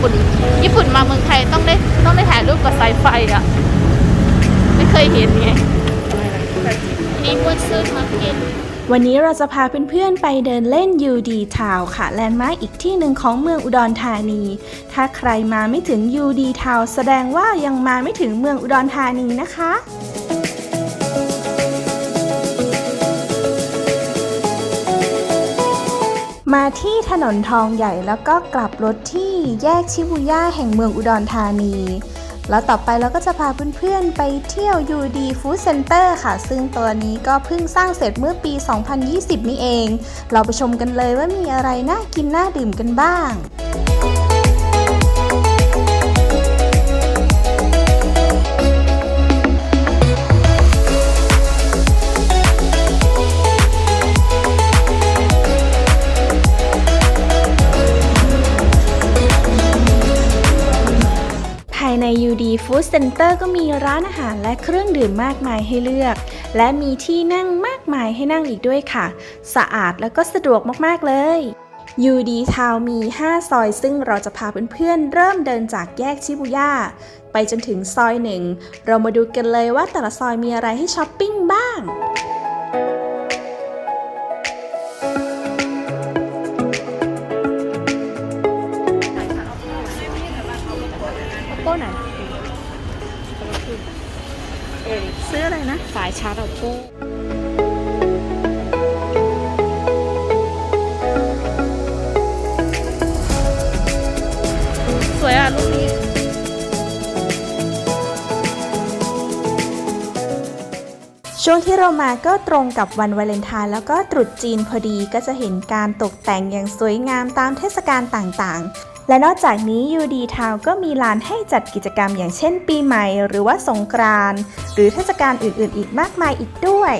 ปุ่น ญี่ปุ่นมาเมืองไทยต้องได้ต้องได้ถ่ายรูปกับสายไฟอะไม่เคยเห็นไงนี่มุดซึมาเก็ตวันนี้เราจะพาเพื่อนๆไปเดินเล่น UD Town ค่ะ แลนด์มาร์กอีกที่หนึ่งของเมืองอุดรธานี ถ้าใครมาไม่ถึง UD Town แสดงว่ายังมาไม่ถึงเมืองอุดรธานีนะคะ มาที่ถนนทองใหญ่แล้วก็กลับรถที่แยกชิบุย่าแห่งเมืองอุดรธานี แล้วต่อไปเราก็จะพาเพื่อนๆไปเที่ยว UD Food Center ค่ะ ซึ่งตัวนี้ก็เพิ่งสร้างเสร็จเมื่อปี 2020 นี่เอง เราไปชมกันเลยว่ามีอะไรน่ากินน่าดื่มกันบ้าง UD Food Center ก็มีร้านอาหารและเครื่องดื่มมากมายให้เลือก และมีที่นั่งมากมายให้นั่งอีกด้วยค่ะ สะอาดแล้วก็สะดวกมากๆเลย UD Town มี 5 ซอยซึ่งเราจะพาเพื่อนๆ เริ่มเดินจากแยกชิบุย่า ไปจนถึงซอยหนึ่ง เรามาดูกันเลยว่าแต่ละซอยมีอะไรให้ช้อปปิ้งบ้างโป้ไหน ซื้ออะไรนะ สายชาร์จโอโก้สวยอะรูปนี้ช่วงที่เรามาก็ตรงกับวันวาเลนไทน์แล้วก็ตรุษจีนพอดีก็จะเห็นการตกแต่งอย่างสวยงามตามเทศกาลต่างๆ และนอกจากนี้ UD Town ก็มีลานให้จัดกิจกรรมอย่างเช่นปีใหม่ หรือว่าสงกรานต์หรือเทศกาลอื่นๆ อีกมากมายอีกด้วย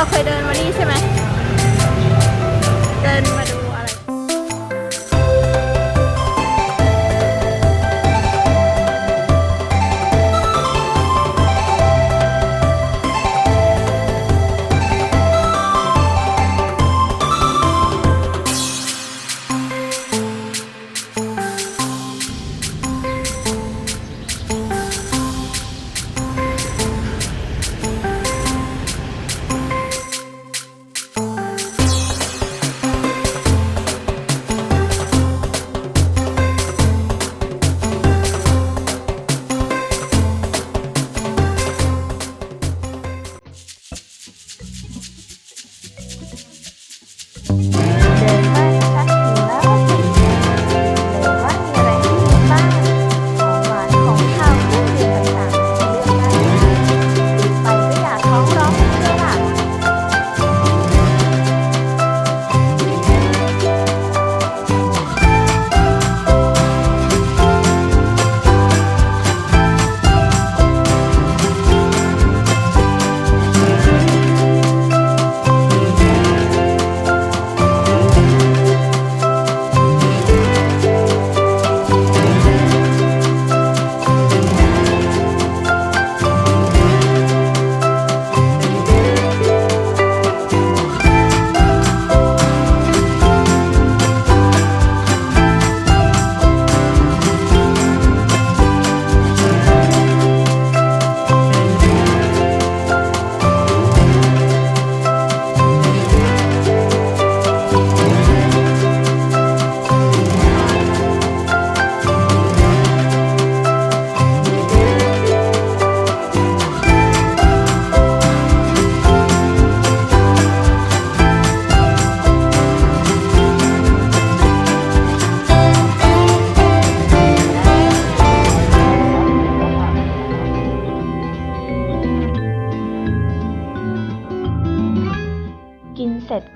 เราเคยเดินมานี่ใช่ไหม เดินมาดู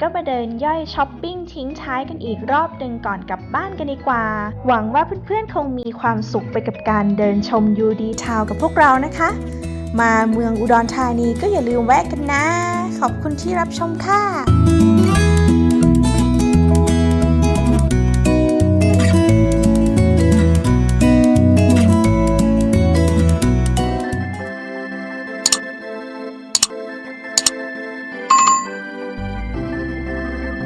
ก็มาเดินย่อยช้อปปิ้งทิ้งท้ายกันอีกรอบหนึ่งก่อนกลับบ้านกันดีกว่า หวังว่าเพื่อนๆคงมีความสุขไปกับการเดินชมยูดีทาวกับพวกเรานะคะ มาเมืองอุดรธานีก็อย่าลืมแวะกันนะ ขอบคุณที่รับชมค่ะ